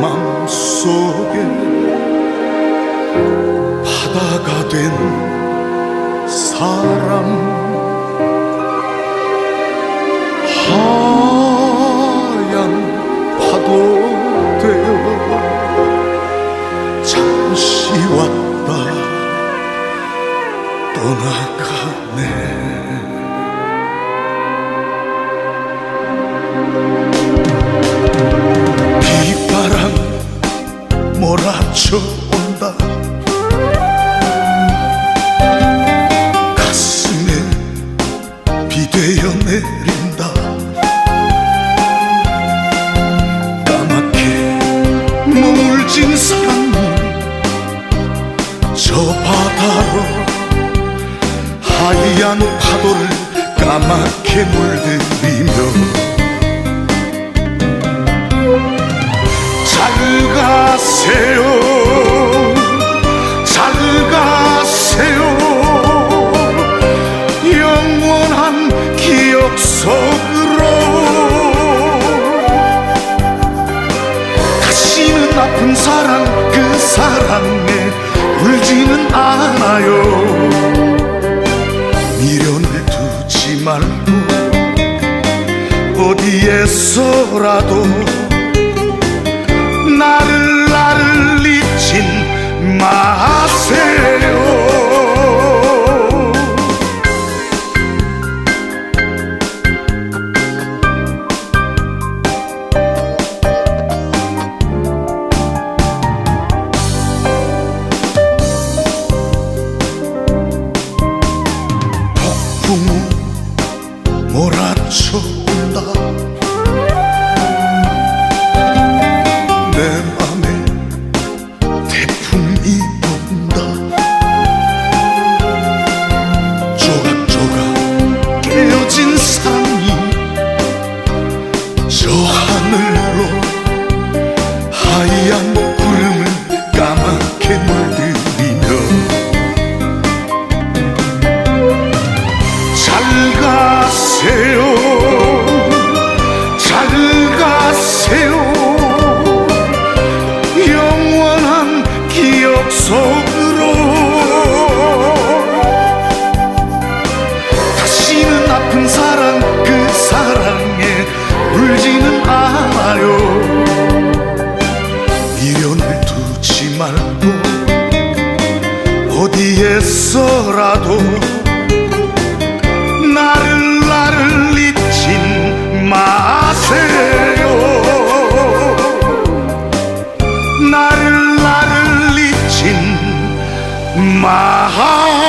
맘속에 바다가 된 사람. 하얀 파도 되어 잠시 왔다. 떠나가네. 저 바다로 하얀 파도를 까맣게 물들이며 잘 가세요 잘 가세요. 영원한 기억 속으로 다시는 아픈 사랑 그 사랑 내 울지는 않아요. 미련을 두지 말고 어디에서라도 폭풍은 몰아쳐온다 어디에서라도 나를 나를 잊진 마세요. 나를 나를 잊진 마세요